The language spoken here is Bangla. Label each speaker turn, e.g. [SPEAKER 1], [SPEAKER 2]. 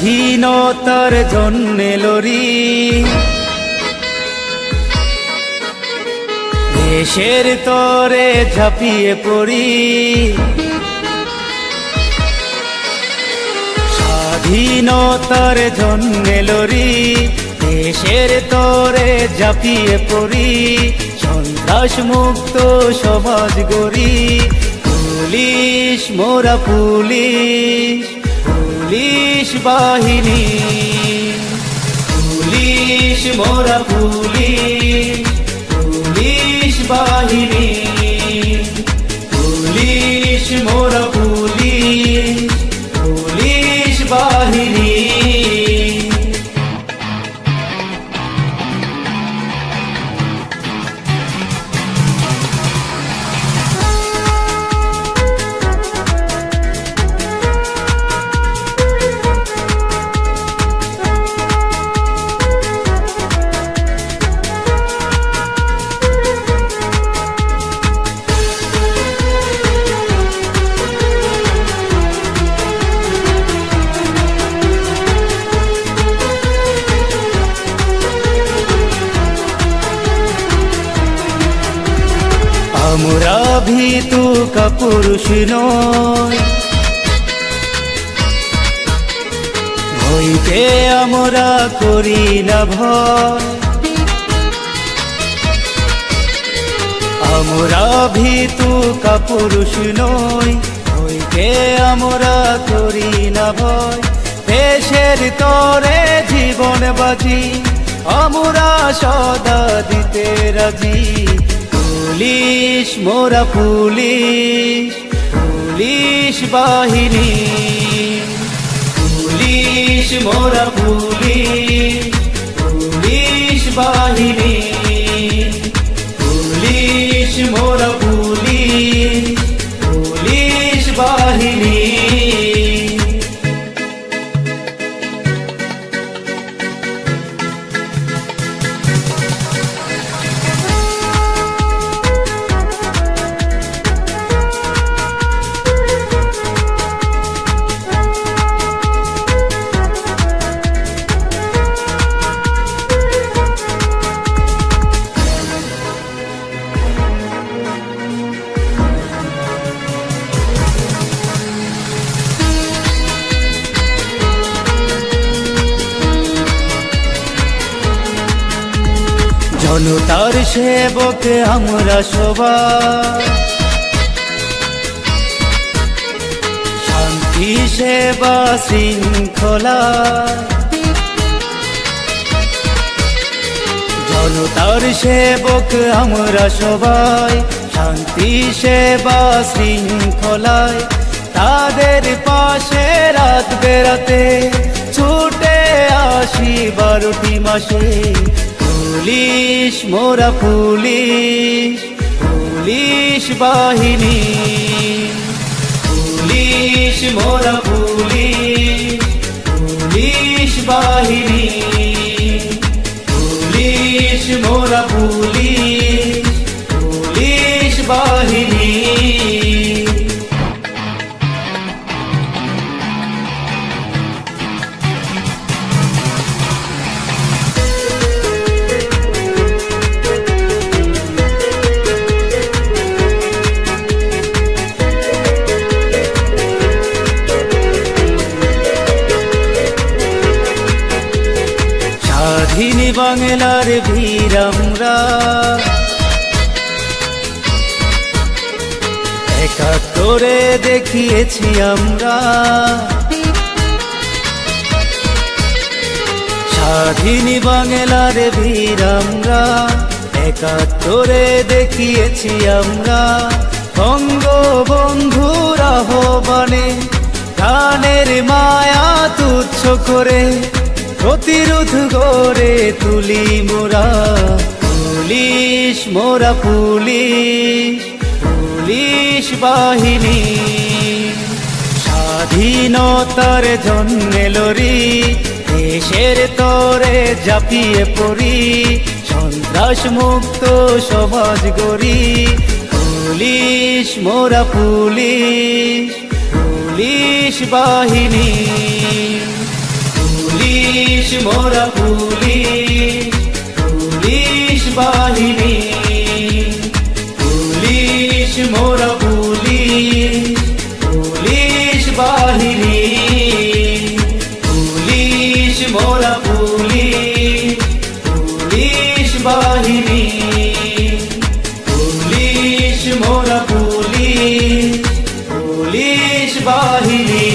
[SPEAKER 1] স্বাধীনতার জন্যে লড়ি। দেশের তরে ঝাঁপিয়ে পড়ি। স্বাধীনতার জন্যে লড়ি, দেশের তরে ঝাঁপিয়ে পড়ি। সন্ত্রাস মুক্ত সমাজ গড়ি, পুলিশ মোরা পুলিশ। পুলিশ বাহিনী পুলিশ মোরা পুলিশ পুলিশ বাহিনী। আমরা ভীতু কাপুরুষ নয় ভয়কে আমরা করি না ভয়। আমরা ভীতু কাপুরুষ নই। ভয়কে আমরা করি না ভয়। দেশের তরে জীবন বাজি, আমরা সদা দিতে রাজি। পুলিশ মোরা পুলিশ পুলিশ বাহিনী। পুলিশ মোরা পুলিশ পুলিশ বাহিনী। পুলিশ মোরা জনতার সেবক আমরা সবাই। শান্তি, সেবা, শৃঙ্খলা। জনতার সেবক আমরা সবাই। শান্তি, সেবা, শৃঙ্খলায় তাদের পাশে রাত বেড়াতে ছুটে আসি বারোটি মাসে। পুলিশ মোরা পুলিশ পুলিশ বাহিনী। পুলিশ মোরা পুলিশ পুলিশ বাহিনী। বাংলার বীর আমরা একাত্তরে দেখিয়েছি আমরা। স্বাধীন বাংলার বীর আমরা একাত্তরে দেখিয়েছি আমরা। বঙ্গবন্ধুর আহ্বানে গানের মায়া তুচ্ছ করে প্রতিরোধ গড়ে তুলি মোরা। পুলিশ মোরা পুলিশ পুলিশ বাহিনী। স্বাধীনতার জন্যে লড়ি, দেশের তরে জাপিয়ে পড়ি। সন্ত্রাস মুক্ত সমাজ গড়ি। পুলিশ, মোরা পুলিশ পুলিশ বাহিনী। পুলিশ, মোরা পুলিশ পুলিশ বাহিনী। পুলিশ, মোরা পুলিশ পুলিশ বাহিনী। পুলিশ, মোরা পুলিশ পুলিশ বাহিনী। পুলিশ, মোরা পুলিশ পুলিশ বাহিনী।